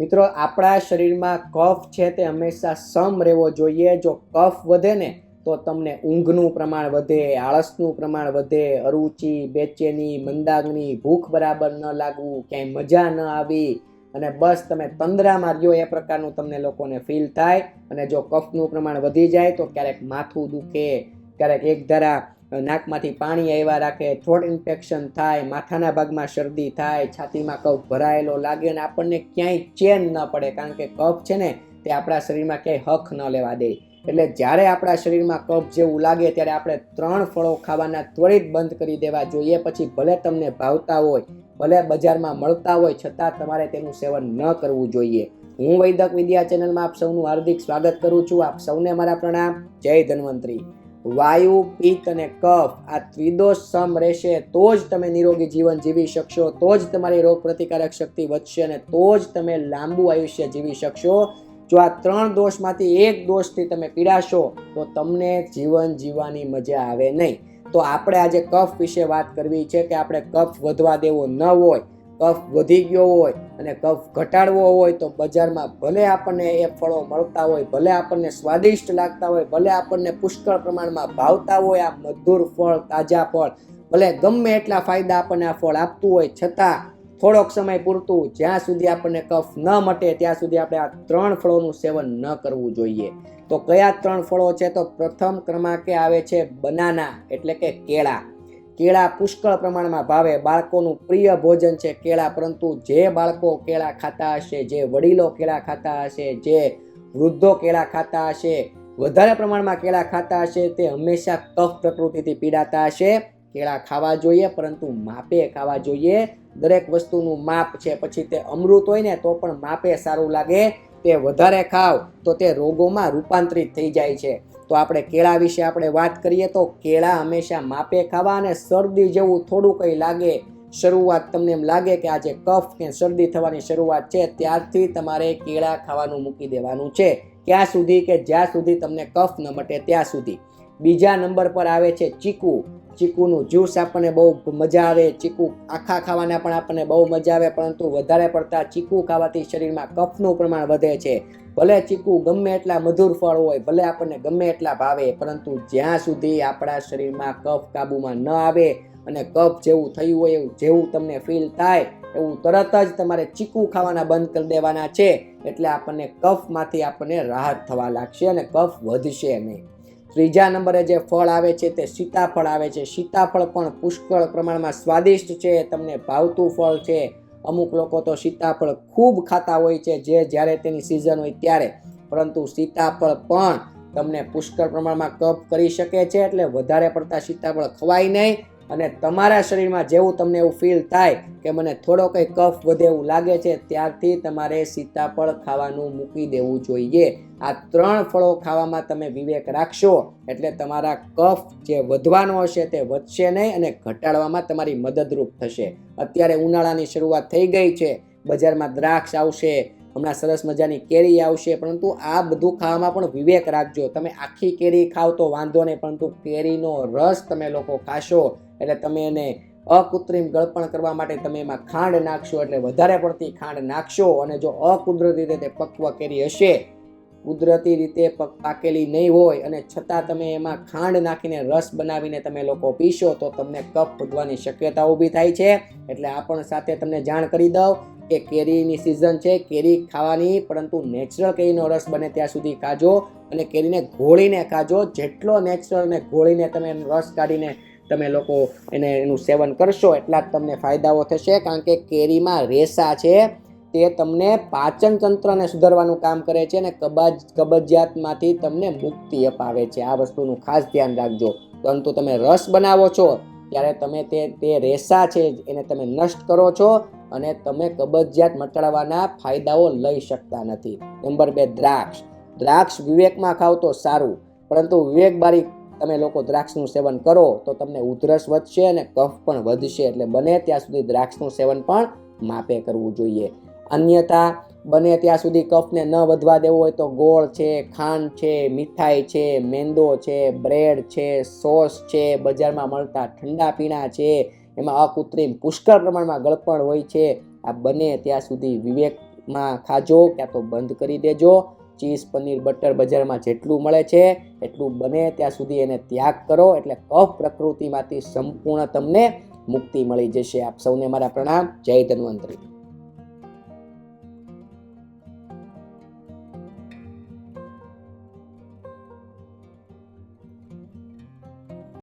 મિત્રો, આપણા શરીરમાં કફ છે તે હંમેશા સમ રહેવો જોઈએ. જો કફ વધે ને, તો તમને ઊંઘનું પ્રમાણ વધે, આળસનું પ્રમાણ વધે, અરુચિ, બેચેની, મંદાગ્નિ, ભૂખ બરાબર ન લાગવું, ક્યાંય મજા ન આવી અને બસ તમે તંદ્રા માર્યો એ પ્રકારનું તમને લોકોને ફીલ થાય અને જો કફનું પ્રમાણ વધી જાય, તો ક્યારેક માથું દુખે, ક્યારેક એક ધારા નાકમાંથી પાણી આવ્યા રાખે થ્રોટ ઇન્ફેક્શન થાય, માથાના ભાગમાં શરદી થાય, છાતીમાં કફ ભરાયેલો લાગે અને આપણને ક્યાંય ચેન ન પડે કારણ કે કફ છે ને, તે આપણા શરીરમાં ક્યાંય હક ન લેવા દે. એટલે જ્યારે આપણા શરીરમાં કફ જેવું લાગે ત્યારે આપણે ત્રણ ફળો ખાવાના ત્વરિત બંધ કરી દેવા જોઈએ. પછી ભલે તમને ભાવતા હોય, ભલે બજારમાં મળતા હોય, છતાં તમારે તેનું સેવન ન કરવું જોઈએ. હું વૈદક વિદ્યા ચેનલમાં આપ સૌનું હાર્દિક સ્વાગત કરું છું. આપ સૌને મારા પ્રણામ. જય ધન્વંતરી. વાયુ, પિત્ત અને કફ આ ત્રિદોષ સમ રહેશે. તો જ તમે નિરોગી જીવન જીવી શકશો, તો જ તમારી રોગ પ્રતિકારક શક્તિ વધશે અને તો જ તમે લાંબુ આયુષ્ય જીવી શકશો. જો આ ત્રણ દોષમાંથી એક દોષથી તમે પીડાશો, તો તમને જીવન જીવવાની મજા આવે નહીં. તો આપણે આજે કફ વિશે વાત કરવી છે કે આપણે કફ વધવા દેવો ન હોય. કફ વધી ગયો હોય અને કફ ઘટાડવો હોય તો બજારમાં ભલે આપણને એ ફળો મળતા હોય, ભલે આપણને સ્વાદિષ્ટ લાગતા હોય, ભલે આપણને પુષ્કળ પ્રમાણમાં ભાવતા હોય આ મધુર ફળ, તાજા ફળ, ભલે ગમે એટલા ફાયદા આપણને આ ફળ આપતું હોય, છતાં થોડોક સમય પૂરતું જ્યાં સુધી આપણને કફ ન મટે ત્યાં સુધી આપણે આ ત્રણ ફળોનું સેવન ન કરવું જોઈએ. તો કયા ત્રણ ફળો છે? તો પ્રથમ ક્રમાંકે આવે છે બનાના, એટલે કે કેળા. કેળા પુષ્કળ પ્રમાણમાં ભાવે. બાળકોનું પ્રિય ભોજન છે કેળા, પરંતુ જે બાળકો કેળા ખાતા હશે, જે વડીલો કેળા ખાતા હશે, જે વૃદ્ધો કેળા ખાતા હશે, વધારે પ્રમાણમાં કેળા ખાતા હશે, તે હંમેશા કફ પ્રકૃતિથી પીડાતા હશે. કેળા ખાવા જોઈએ, પરંતુ માપે ખાવા જોઈએ. દરેક વસ્તુનું માપ છે, પછી તે અમૃત હોય ને, તો પણ માપે સારું લાગે. તે વધારે ખાવ, તો તે રોગોમાં રૂપાંતરિત થઈ જાય છે. તો આપણે કેળા વિશે આપણે વાત કરીએ તો કેળા હંમેશા માપે ખાવા અને શરદી જેવું થોડું કંઈ લાગે. શરૂઆત તમને એમ લાગે કે આજે કફ કે શરદી થવાની શરૂઆત છે, ત્યારથી તમારે કેળા ખાવાનું મૂકી દેવાનું છે. ક્યાં સુધી કે જ્યાં સુધી તમને કફ ન મટે ત્યાં સુધી. બીજા નંબર પર આવે છે ચીકુ. ચીકુનું જ્યુસ આપણને બહુ મજા આવે. ચીકુ આખા ખાવાના પણ આપણને બહુ મજા આવે, પરંતુ વધારે પડતા ચીકુ ખાવાથી શરીરમાં કફનું પ્રમાણ વધે છે. ભલે ચીકુ ગમે એટલા મધુર ફળ હોય, ભલે આપણને ગમે એટલા ભાવે, પરંતુ જ્યાં સુધી આપણા શરીરમાં કફ કાબૂમાં ન આવે અને કફ જેવું થયું હોય, એવું જેવું તમને ફીલ થાય, એવું તરત જ તમારે ચીકુ ખાવાના બંધ કરી દેવાના છે. એટલે આપણને કફમાંથી આપણને રાહત થવા લાગશે અને કફ વધશે નહીં. ત્રીજા નંબરે જે ફળ આવે છે તે સીતાફળ આવે છે. સીતાફળ પણ પુષ્કળ પ્રમાણમાં સ્વાદિષ્ટ છે, તમને ભાવતું ફળ છે. અમુક લોકો તો સીતાફળ ખૂબ ખાતા હોય છે જે જ્યારે તેની સિઝન હોય ત્યારે. પરંતુ સીતાફળ પણ તમને પુષ્કળ પ્રમાણમાં કફ કરી શકે છે, એટલે વધારે પડતા સીતાફળ ખવાય નહીં. અને તમારા શરીરમાં જેવું તમને એવું ફીલ થાય કે મને થોડો કંઈ કફ વધે એવું લાગે છે, ત્યારથી તમારે સીતાફળ ખાવાનું મૂકી દેવું જોઈએ. આ ત્રણ ફળો ખાવામાં તમે વિવેક રાખશો એટલે તમારા કફ જે વધવાનો હશે તે વધશે નહીં અને ઘટાડવામાં તમારી મદદરૂપ થશે. અત્યારે ઉનાળાની શરૂઆત થઈ ગઈ છે, બજારમાં દ્રાક્ષ આવશે, હમણાં સરસ મજાની કેરી આવશે, પરંતુ આ બધું ખાવામાં પણ વિવેક રાખજો. તમે આખી કેરી ખાવ તો વાંધો નહીં, પરંતુ કેરીનો રસ તમે લોકો ખાશો. એટલે તમે એને અકૃત્રિમ ગળપણ કરવા માટે તમે એમાં ખાંડ નાખશો, એટલે વધારે પડતી ખાંડ નાખશો અને જો અકુદરતી રીતે પક્વ કેરી હશે, કુદરતી રીતે પક પાકેલી નહીં હોય અને છતાં તમે એમાં ખાંડ નાખીને રસ બનાવીને તમે લોકો પીશો, તો તમને કફ વધવાની શક્યતા ઊભી થાય છે. એટલે આ પણ સાથે તમને જાણ કરી દઉં કે કેરીની સિઝન છે, કેરી ખાવાની, પરંતુ નેચરલ કેરીનો રસ બને ત્યાં સુધી ખાજો અને કેરીને ઘોળીને ખાજો. જેટલો નેચરલ અને ઘોળીને તમે રસ કાઢીને તમે લોકો એને એનું સેવન કરશો એટલા જ તમને ફાયદાઓ થશે, કારણ કે કેરીમાં રેસા છે, તે તમને પાચન તંત્રને સુધારવાનું કામ કરે છે અને કબાજ, કબજિયાતમાંથી તમને મુક્તિ અપાવે છે. આ વસ્તુનું ખાસ ધ્યાન રાખજો. પરંતુ તમે રસ બનાવો છો, ત્યારે તમે તે તે રેસા છે એને તમે નષ્ટ કરો છો અને તમે કબજિયાત મટાડવાના ફાયદાઓ લઈ શકતા નથી. નંબર બે, દ્રાક્ષ. દ્રાક્ષ વિવેકમાં ખાવ તો સારું, પરંતુ વિવેક બારી તમે લોકો દ્રાક્ષનું સેવન કરો તો તમને ઉધરસ વધશે અને કફ પણ વધશે. એટલે બને ત્યાં સુધી દ્રાક્ષનું સેવન પણ માપે કરવું જોઈએ. અન્યથા, બને ત્યાં સુધી કફને ન વધવા દેવો હોય તો ગોળ છે, ખાંડ છે, મીઠાઈ છે, મેંદો છે, બ્રેડ છે, સોસ છે, બજારમાં મળતા ઠંડા પીણા છે, એમાં અકૃત્રિમ પુષ્કળ પ્રમાણમાં ગળપણ હોય છે. આ બને ત્યાં સુધી વિવેકમાં ખાજો, ક્યાં તો બંધ કરી દેજો. ચીઝ પનીર બટર બજારમાં જેટલું મળે છે, એટલું બને ત્યાં સુધી એને ત્યાગ કરો એટલે કફ પ્રકૃતિમાંથી સંપૂર્ણ તમને મુક્તિ મળી જશે. આપ સૌને મારા પ્રણામ. જય ધન્વંતરી.